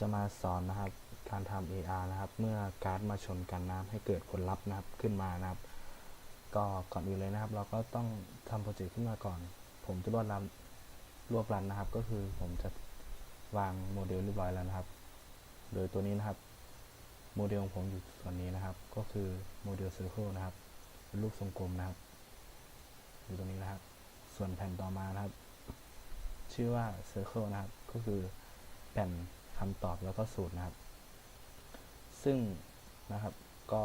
จะมาสอนนะครับการทำ AR นะครับเมื่อการ์ดมาชนกันนะครับให้เกิดผลลัพธ์นะครับขึ้นมานะครับ ก็ก่อนอื่นเลยนะครับ เราก็ต้องทำโปรเจกต์ขึ้นมาก่อน ผมจะรวบรันรวบรันนะครับ ก็คือผมจะวางโมเดลเรียบร้อยแล้วนะครับ โดยตัวนี้นะครับโมเดลของผมอยู่ส่วนนี้นะครับ ก็คือโมเดล Circle นะครับเป็นรูปทรงกลมนะครับอยู่ตรงนี้นะครับ ส่วนแผ่นต่อมานะครับ ชื่อว่า Circle นะครับ ก็คือแผ่น คำตอบแล้วก็สูตรนะครับ ซึ่งนะครับก็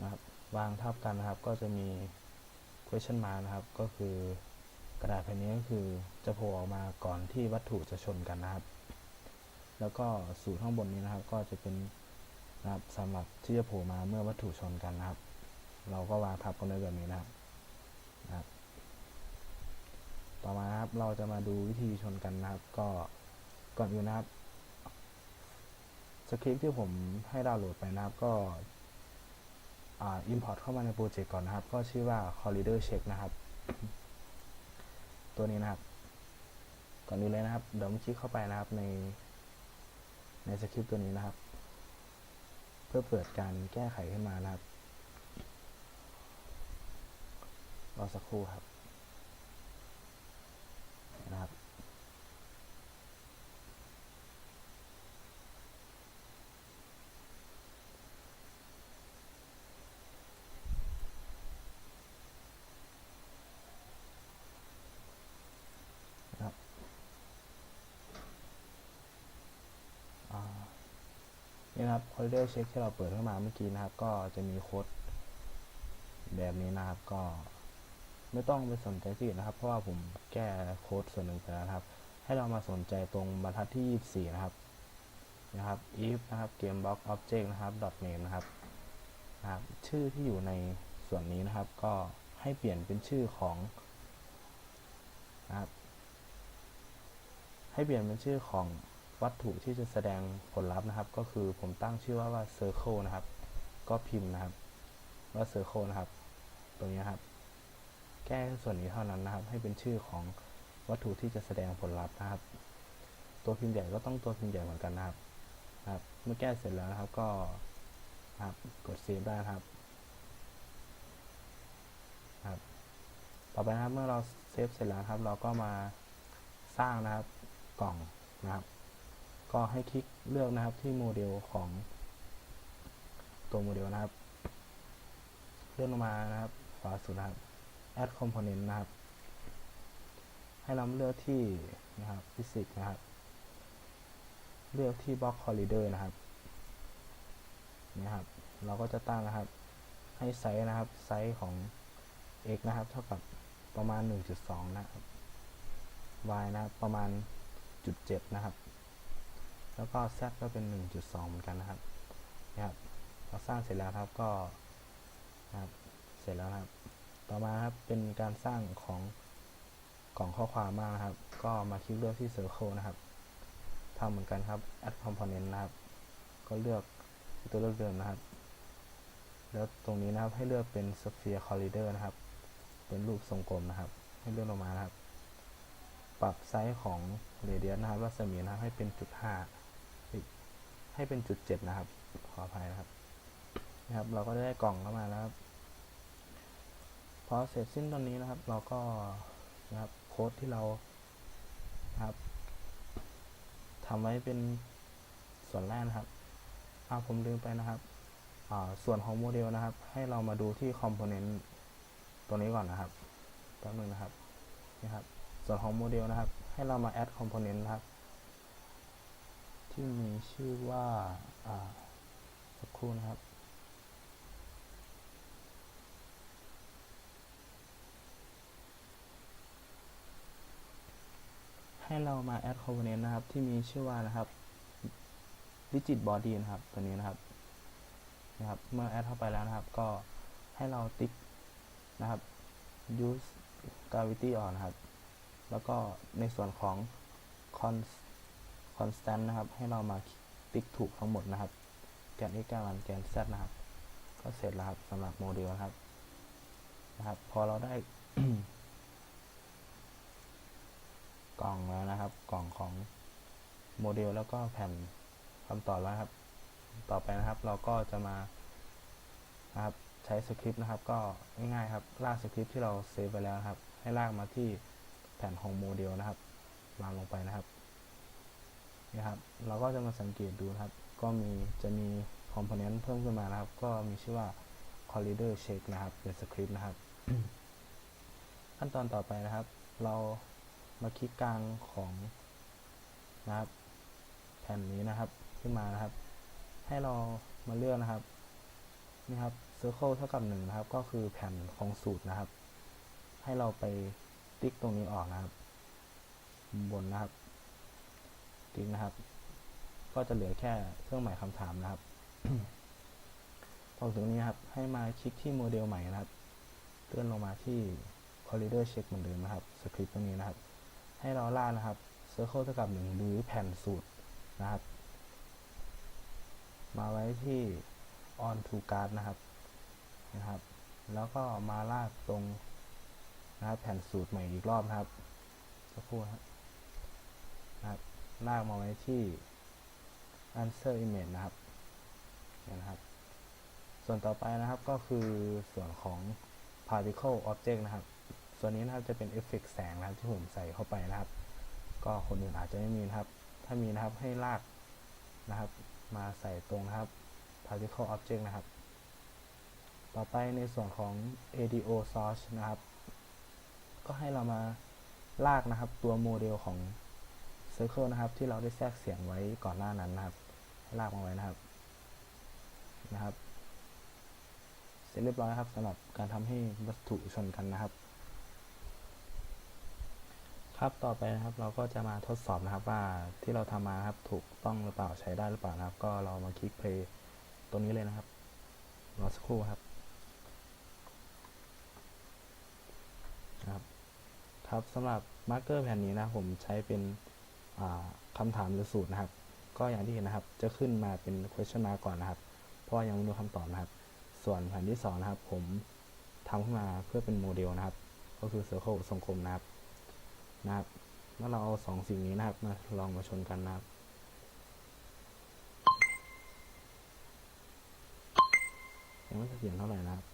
นะครับวางทับกันนะครับ ก็จะมี question mark นะครับ ก็คือกระดาษแผ่นนี้ก็คือจะโผล่ออกมาก่อนที่วัตถุจะชนกันนะครับ แล้วก็สูตรข้างบนนี้นะครับ ก็จะเป็นนะครับสำหรับที่จะโผล่มาเมื่อวัตถุชนกันนะครับ เราก็วางทับกันไว้แบบนี้นะครับนะครับ ต่อมาครับเราจะมาดูวิธีชนกันนะครับ ก็ ก่อนอื่นนะครับสคริปที่ผมให้ดาวน์โหลดไปนะครับก็อ่า import เข้ามาในโปรเจกต์ก่อนนะครับ ก็ชื่อว่า collider check นะครับ ตัวนี้นะครับ ก่อนอื่นเลยนะครับ เดี๋ยวผมคลิกเข้าไปนะครับในในสคริปตัวนี้นะครับ เพื่อเปิดการแก้ไขขึ้นมานะครับรอสักครู่ครับ นะครับอ่า นะครับ Corridor Check ที่เราเปิดเข้ามาเมื่อกี้นะครับ ก็จะมีโค้ดแบบนี้นะครับก็ไม่ต้องไปสนใจที่อื่นนะครับ เพราะว่าผมแก้โค้ดส่วนหนึ่งไปแล้วครับ ให้เรามาสนใจตรงบรรทัดที่ 24 นะครับนะครับ if นะครับ game box object นะครับ dot name นะครับนะครับ ชื่อที่อยู่ในส่วนนี้นะครับ ก็ให้เปลี่ยนเป็นชื่อของนะครับให้เปลี่ยนเป็นชื่อของ วัตถุที่จะแสดงผลลัพธ์นะครับ ก็คือผมตั้งชื่อว่าว่า circle นะครับ ก็พิมพ์นะครับ ว่า circle นะครับ ตรงนี้ครับแก้ส่วนนี้เท่านั้นนะครับ ให้เป็นชื่อของวัตถุที่จะแสดงผลลัพธ์นะครับ ตัวพิมพ์ใหญ่ก็ต้องตัวพิมพ์ใหญ่เหมือนกันนะครับนะครับ เมื่อแก้เสร็จแล้วนะครับก็นะครับกดเซฟได้นะครับนะครับ ต่อไปนะครับเมื่อเราเซฟเสร็จแล้วครับ เราก็มาสร้างนะครับกล่องนะครับ ก็ให้คลิกเลือกนะครับที่โมเดลของตัวโมเดลนะครับ เลื่อนลงมานะครับขวาสุดนะครับ add component นะครับ ให้เราเลือกที่นะครับ physics นะครับ เลือกที่ block corridor นะครับนะครับ เราก็จะตั้งนะครับ ให้ไซส์นะครับไซส์ของ x นะครับ เท่ากับประมาณ 1.2 นะครับ y นะครับประมาณ 0.7 นะครับ แล้วก็ z ก็เป็น 1.2 เหมือนกันนะครับนะครับเราสร้างเสร็จแล้วครับก็นะครับเสร็จแล้วครับ ต่อมาครับเป็นการสร้างของกล่องข้อความมากนะครับ ก็มาคลิกเลือกที่ circle นะครับทำเหมือนกันครับ add component นะครับ ก็เลือกตัวเลือกเดิมนะครับ แล้วตรงนี้นะครับให้เลือกเป็น sphere corridor นะครับ เป็นรูปทรงกลมนะครับ ให้เลื่อนลงมานะครับ ปรับไซส์ของ radius นะครับรัศมีนะครับให้เป็นจุดห้า ให้เป็นจุดเจ็ดนะครับ ขออภัยนะครับนะครับ เราก็ได้กล่องเข้ามาแล้วครับพอเสร็จสิ้นตอนนี้นะครับ เราก็นะครับโค้ดที่เรานะครับทำไว้เป็นส่วนแรกนะครับอ้าผมลืมไปนะครับอ่าส่วนของโมเดลนะครับ ให้เรามาดูที่คอมโพเนนต์ตัวนี้ก่อนนะครับแป๊บนึงนะครับนี่ครับ ส่วนของโมเดลนะครับ ให้เรามาแอดคอมโพเนนต์นะครับ ที่มีชื่อว่าอ่าสักครู่นะครับ ให้เรามา add component นะครับ ที่มีชื่อว่านะครับ digit body นะครับ ตัวนี้นะครับนะครับ เมื่อ add เข้าไปแล้วนะครับ ก็ให้เราติ๊กนะครับ use gravity on นะครับ แล้วก็ในส่วนของ const constant นะครับ ให้เรามาติ๊กถูกทั้งหมดนะครับ แกน x แกน y แกน z นะครับ ก็เสร็จแล้วครับสำหรับโมเดลนะครับ นะครับ พอเราได้ กล่องแล้วนะครับ กล่องของโมเดลแล้วก็แผ่นคำตอบแล้วครับ ต่อไปนะครับ เราก็จะมานะครับใช้สคริปต์นะครับ ก็ง่ายๆครับ ลากสคริปต์ที่เราเซฟไปแล้วครับ ให้ลากมาที่แผ่นของโมเดลนะครับวางลงไปนะครับ นี่ครับ เราก็จะมาสังเกตดูครับ ก็มีจะมีคอมโพเนนต์เพิ่มขึ้นมานะครับ ก็มีชื่อว่า collider check นะครับ เป็นสคริปต์นะครับ ขั้นตอนต่อไปนะครับ เรามาคลิกกลางของนะครับ แผ่นนี้นะครับขึ้นมานะครับ ให้เรามาเลือกนะครับนี่ครับ circle เท่ากับหนึ่งนะครับ ก็คือแผ่นของสูตรนะครับ ให้เราไปติ๊กตรงนี้ออกนะครับ บนนะครับิกนะครับ ก็จะเหลือแค่เครื่องหมายคำถามนะครับ พอถึงนี้ครับ ให้มาคลิกที่โมเดลใหม่นะครับเลื่อนลงมาที่ collider check เหมือนเดิมนะครับสคริปต์ตรงนี้นะครับ ให้เราล่ากนะครับ circle เท่ากับหนึ่งหรือแผ่นสูตรนะครับ มาไว้ที่ on to guard นะครับนะครับ แล้วก็มาลากตรงนะครับแผ่นสูตรใหม่อีกรอบนะครับสักครู่ครับ ลากมาไว้ที่ answer image นะครับเนี่ยนะครับ ส่วนต่อไปนะครับก็คือส่วนของ particle object นะครับ ส่วนนี้นะครับจะเป็นเอฟเฟกแสงนะครับที่ผมใส่เข้าไปนะครับ ก็คนอื่นอาจจะไม่มีนะครับ ถ้ามีนะครับให้ลากนะครับ มาใส่ตรงนะครับ particle object นะครับ ต่อไปในส่วนของ ADO source นะครับ ก็ให้เรามาลากนะครับตัวโมเดลของ circle นะครับ ที่เราได้แทรกเสียงไว้ก่อนหน้านั้นนะครับให้ลากมาไว้นะครับนะครับ เสร็จเรียบร้อยครับสำหรับการทำให้วัตถุชนกันนะครับ ครับต่อไปนะครับเราก็จะมาทดสอบนะครับว่าที่เราทำมาครับถูกต้องหรือเปล่าใช้ได้หรือเปล่านะครับ ก็เรามาคลิกเพลย์ตรงนี้เลยนะครับรอสักครู่ครับครับครับสำหรับมาร์กเกอร์แผ่นนี้นะผมใช้เป็น คำถามหรือสูตรนะครับ ก็อย่างที่เห็นนะครับ จะขึ้นมาเป็น question mark ก่อนนะครับ เพราะยังไม่รู้คำตอบนะครับ ส่วนแผนที่สองนะครับ ผมทำขึ้นมาเพื่อเป็นโมเดลนะครับ ก็คือ circle ทรงกลมนะครับนะครับแล้วเราเอาสองสิ่งนี้นะครับมาลองมาชนกันนะครับยังไม่เสถียรเท่าไหร่นะครับ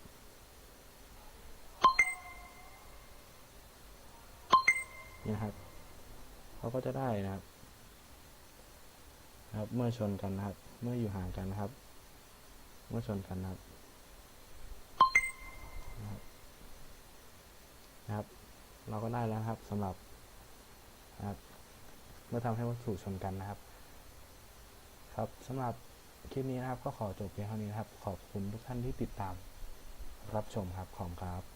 นี่นะครับ เขาก็จะได้นะครับ ครับ เมื่อชนกันนะครับ เมื่ออยู่ห่างกันนะครับ เมื่อชนกันนะครับ นะครับ เราก็ได้แล้วครับสำหรับนะครับ เมื่อทำให้วัตถุชนกันนะครับ ครับสำหรับคลิปนี้นะครับ ก็ขอจบเพียงเท่านี้นะครับ ขอบคุณทุกท่านที่ติดตาม รับชมครับ ขอบครับ